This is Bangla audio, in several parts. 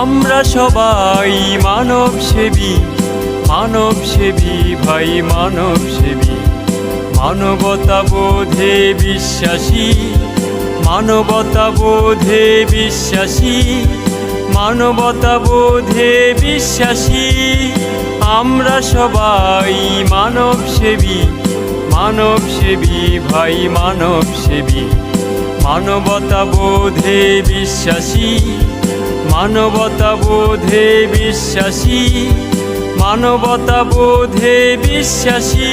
আমরা সবাই মানব সেবী মানব সেবী ভাই, মানব সেবী। মানবতা বোধে বিশ্বাসী, মানবতা বোধে বিশ্বাসী, মানবতা বোধে বিশ্বাসী। আমরা সবাই মানব সেবী মানব সেবী ভাই, মানব সেবী। মানবতা বোধে বিশ্বাসী মানবতা বোধে বিশ্বাসী, মানবতা বোধে বিশ্বাসী।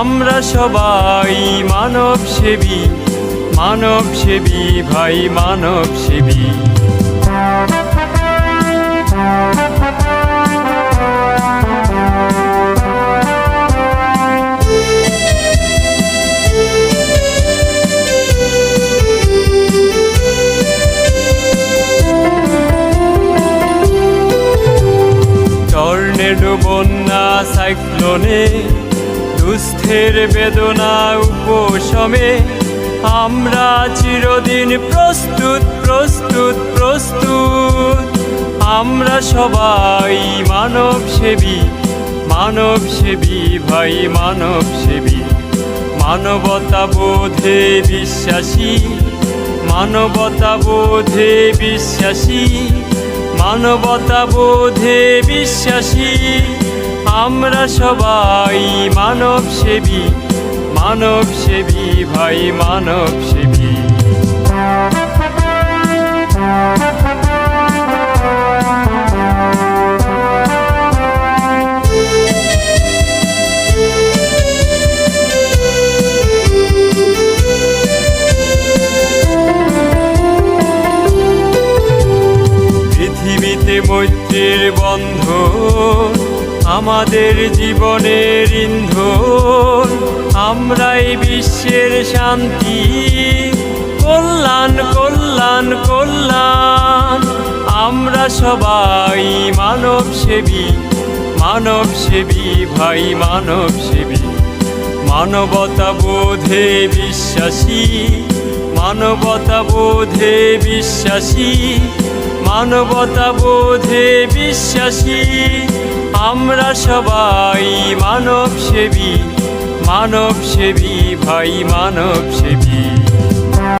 আমরা সবাই মানব সেবী মানব সেবী ভাই মানব সেবী বন্যা সাইক্লোনে, দুস্থের বেদনা উপশমে। আমরা চিরদিন প্রস্তুত প্রস্তুত প্রস্তুত। আমরা সবাই মানব সেবী মানব সেবী ভাই মানব সেবী মানবতা বোধে বিশ্বাসী মানবতা বোধে বিশ্বাসী মানবতা বোধে বিশ্বাসী। আমরা সবাই মানব সেবী মানব সেবী ভাই মানব সেবী। পৃথিবীতে মৈত্রীর বন্ধ আমাদের জীবনের ইন্ধন, আমরাই বিশ্বের শান্তি। কল্যাণ কল্যাণ কল্যাণ, আমরা সবাই মানব সেবী মানব সেবী ভাই মানব সেবী মানবতা বোধে বিশ্বাসী, মানবতা বোধে বিশ্বাসী, মানবতা বোধে বিশ্বাসী। আমরা সবাই মানব সেবী মানব সেবী ভাই মানব সেবী